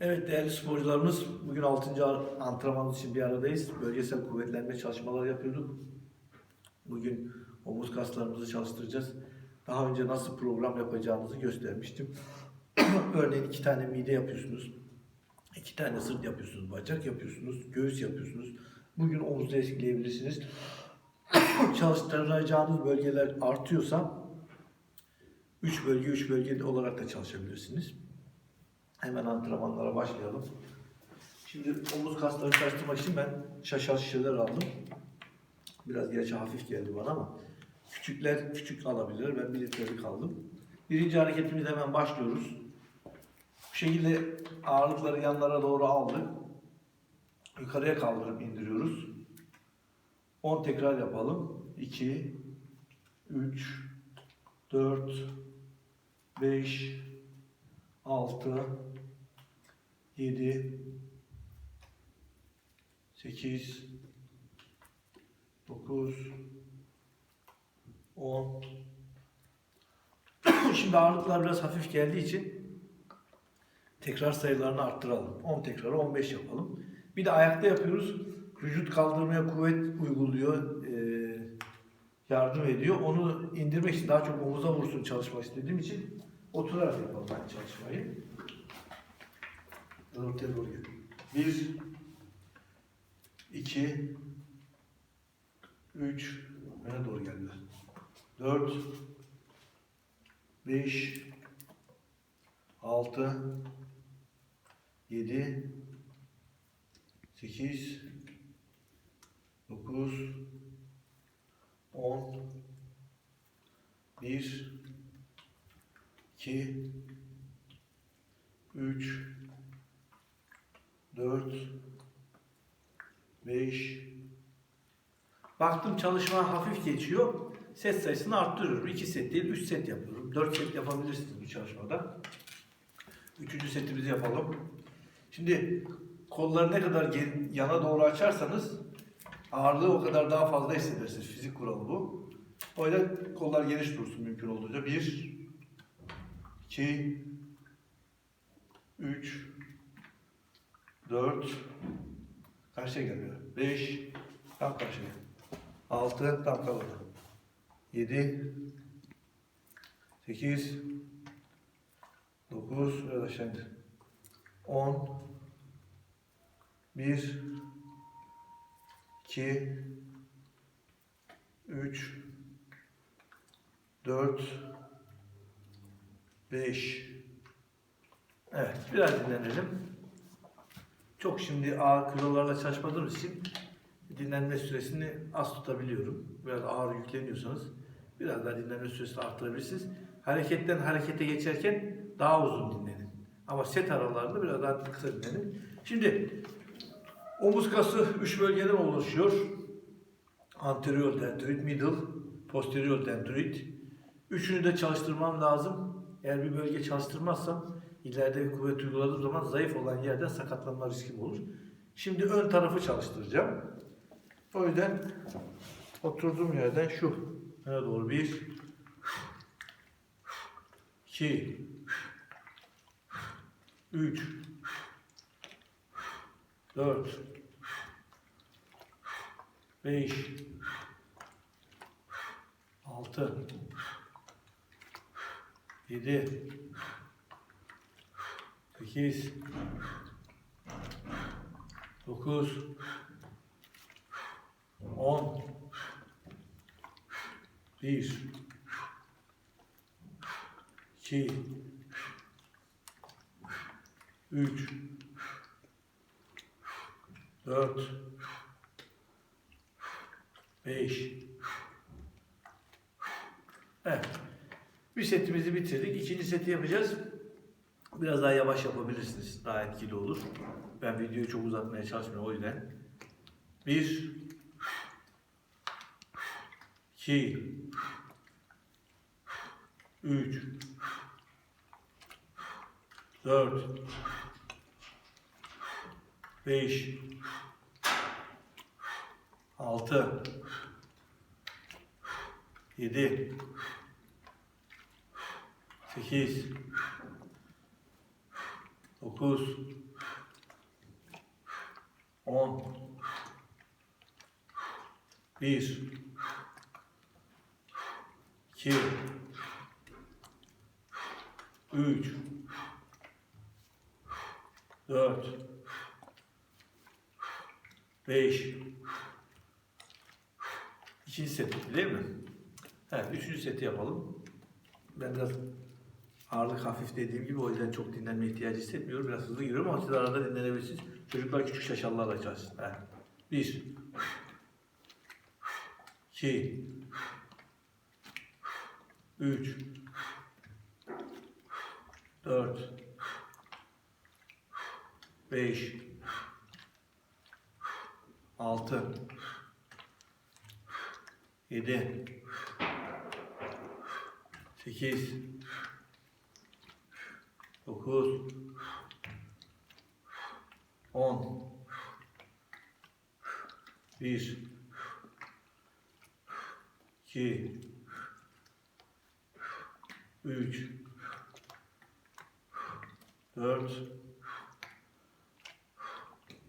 Evet değerli sporcularımız bugün 6. antrenman için bir aradayız. Bölgesel kuvvetlenme çalışmaları yapıyorduk. Bugün omuz kaslarımızı çalıştıracağız. Daha önce nasıl program yapacağınızı göstermiştim. Örneğin iki tane mide yapıyorsunuz. iki tane sırt yapıyorsunuz, bacak yapıyorsunuz, göğüs yapıyorsunuz. Bugün omuzda ekleyebilirsiniz. Çalıştıracağınız bölgeler artıyorsa 3 bölge 3 bölge olarak da çalışabilirsiniz. Hemen antrenmanlara başlayalım. Şimdi omuz kaslarını çalıştırmak için ben şaşal şişeler aldım. Biraz gerçi hafif geldi bana ama küçükler küçük alabilir. Ben bir litrelik aldım. Birinci hareketimize hemen başlıyoruz. Bu şekilde ağırlıkları yanlara doğru aldık. Yukarıya kaldırıp indiriyoruz. 10 tekrar yapalım. 2 3 4 5 6 7 8 9 10 Şimdi ağırlıklar biraz hafif geldiği için tekrar sayılarını arttıralım. 10 tekrarı 15 yapalım. Bir de ayakta yapıyoruz. Vücut kaldırmaya kuvvet uyguluyor. eee, yardım ediyor. Onu indirmek için daha çok omuza vursun çalışmak istediğim için oturarak yapalım ben çalışmayı. Ortaya doğru gel. Bir, iki, üç, öne doğru geldiler. Dört, beş, altı, yedi, sekiz, dokuz, on, bir, iki, üç, 4 5 Baktım çalışma hafif geçiyor. Set sayısını arttırıyorum. 2 set değil 3 set yapıyorum. 4 set yapabilirsiniz bu çalışmada. Üçüncü setimizi yapalım. Şimdi kolları ne kadar yana doğru açarsanız ağırlığı o kadar daha fazla hissedersiniz. Fizik kuralı bu. O yüzden kollar geniş dursun mümkün olduğunca. 1 2 3 4 karşıya geliyor. 5 tam karşıya. 6 tam kalır. 7 8 9 biraz aşağı indir. 10 1 2 3 4 5 Evet, biraz dinlenelim. Çok şimdi ağır kilolarla çalışmadığımız için dinlenme süresini az tutabiliyorum. Biraz ağır yükleniyorsanız biraz daha dinlenme süresini arttırabilirsiniz. Hareketten harekete geçerken daha uzun dinlenin. Ama set aralarında biraz daha kısa dinlenin. Şimdi omuz kası 3 bölgeden oluşuyor. Anterior deltoid, middle, posterior deltoid. Üçünü de çalıştırmam lazım. Eğer bir bölge çalıştırmazsam ileride kuvvet uyguladığım zaman zayıf olan yerden sakatlanma riskim olur. Şimdi ön tarafı çalıştıracağım. O yüzden oturduğum yerden şu öne doğru bir, iki, üç, dört, beş, altı, yedi, 8 9 10 1 2 3 4 5 Evet. Bir setimizi bitirdik. İkinci seti yapacağız. Biraz daha yavaş yapabilirsiniz. Daha etkili olur. Ben videoyu çok uzatmaya çalışmıyorum o yüzden. Bir, iki, üç, dört, beş, altı, yedi, sekiz, Dokuz. On. Bir. İki. Üç. Dört. Beş. İkinci set değil mi? Evet, üçüncü seti yapalım. Ben biraz ağırlık hafif dediğim gibi o yüzden çok dinlenme ihtiyacı hissetmiyorum. Biraz hızlı giriyorum ama siz arada dinlenebilirsiniz. Çocuklar küçük şaşalılarla çalışsın. Evet. Bir. İki. Üç. Dört. Beş. Altı. Yedi. Sekiz. Dokuz. On. Bir. İki. Üç. Dört.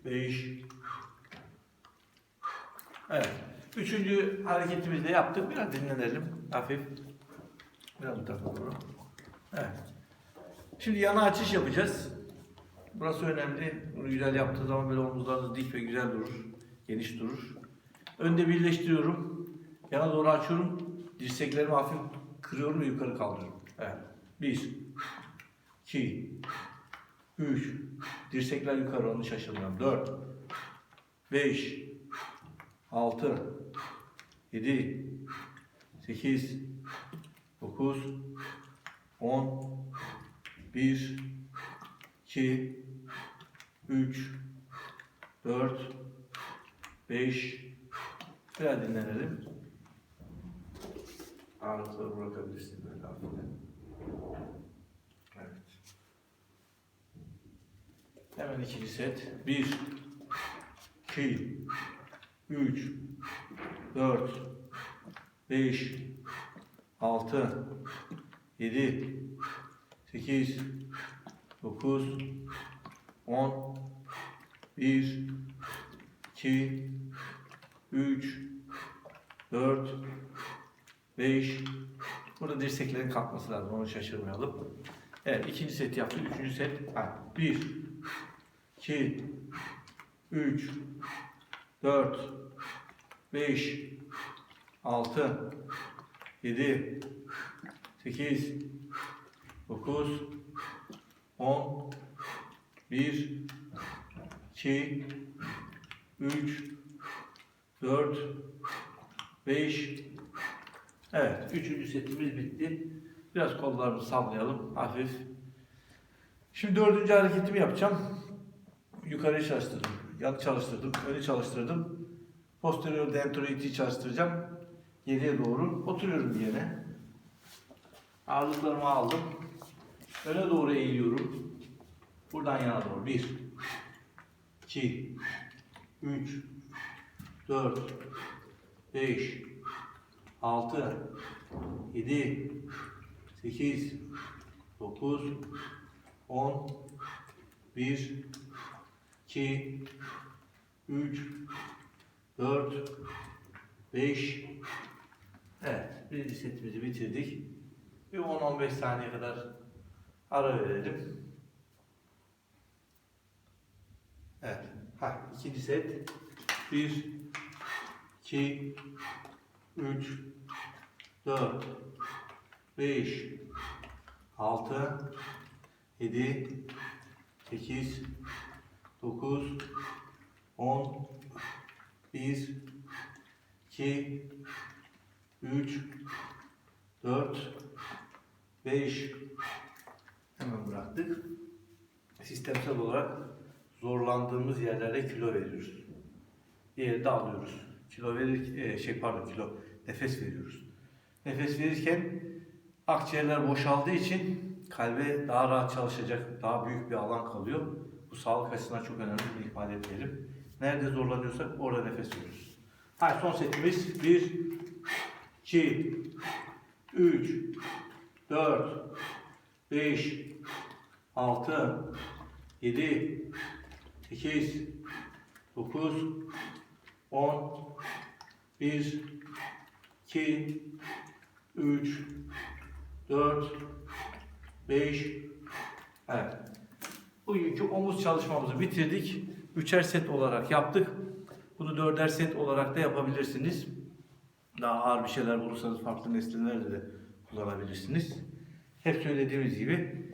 Beş. Evet. Üçüncü hareketimizi de yaptık. Biraz dinlenelim. Hafif. Biraz bu tarafa doğru. Evet. Şimdi yana açış yapacağız. Burası önemli. Bunu güzel yaptığı zaman böyle omuzlarınız dik ve güzel durur. Geniş durur. Önde birleştiriyorum. Yana doğru açıyorum. Dirseklerimi hafif kırıyorum ve yukarı kaldırıyorum. Evet. Bir. iki, Üç. Dirsekler yukarı onu şaşırmıyorum. Dört. Beş. Altı. Yedi. Sekiz. Dokuz. On. Bir. iki, Üç. Dört. Beş. Biraz dinlenelim. Ağırlıkları bırakabilirsin böyle hafiften. Evet. Hemen ikinci set. Bir, iki, üç, dört, beş, altı, yedi, sekiz, dokuz, on, bir, iki, üç, dört, beş. Burada dirseklerin kalkması lazım. Onu şaşırmayalım. Evet, ikinci set yaptık. Üçüncü set. Ha, bir, iki, üç, dört, beş, altı, yedi, sekiz, dokuz, on, bir, iki, üç, dört, beş. Evet, üçüncü setimiz bitti. Biraz kollarımızı sallayalım, hafif. Şimdi dördüncü hareketimi yapacağım. Yukarıya çalıştırdım, yan çalıştırdım, öne çalıştırdım. Posterior dentoid'i çalıştıracağım. Geriye doğru oturuyorum yere. Ağırlıklarımı aldım. Öne doğru eğiliyorum. Buradan yana doğru. Bir, iki, üç, dört, beş, altı, yedi, sekiz, dokuz, on, bir, iki, üç, dört, beş. Evet, birinci setimizi bitirdik. Bir 10-15 saniye kadar ara verelim. Evet, ha, ikinci set. Bir, iki, üç, dört, beş, altı, yedi, sekiz, dokuz, on, bir, iki, üç, dört, beş. Hemen bıraktık. Sistemsel olarak zorlandığımız yerlerde kilo veriyoruz. Diğeri de alıyoruz. Kilo verir, e, şey pardon kilo, nefes veriyoruz. Nefes verirken akciğerler boşaldığı için kalbe daha rahat çalışacak, daha büyük bir alan kalıyor. Bu sağlık açısından çok önemli, bunu ihmal etmeyelim. Nerede zorlanıyorsak orada nefes veriyoruz. Hayır, son setimiz 1, 2, 3, 4, 5, 6, 7, 8, 9, 10, 1, 2, 3, 4, 5, evet. Bugünkü omuz çalışmamızı bitirdik. Üçer set olarak yaptık. Bunu dörder set olarak da yapabilirsiniz. Daha ağır bir şeyler bulursanız farklı nesnelerde de kullanabilirsiniz. Hep söylediğimiz gibi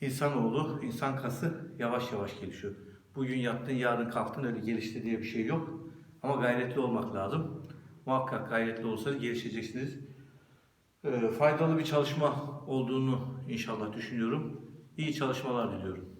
insanoğlu, insan kası yavaş yavaş gelişiyor. Bugün yattın, yarın kalktın öyle gelişti diye bir şey yok. Ama gayretli olmak lazım. Muhakkak gayretli olursanız gelişeceksiniz. Ee, faydalı bir çalışma olduğunu inşallah düşünüyorum. İyi çalışmalar diliyorum.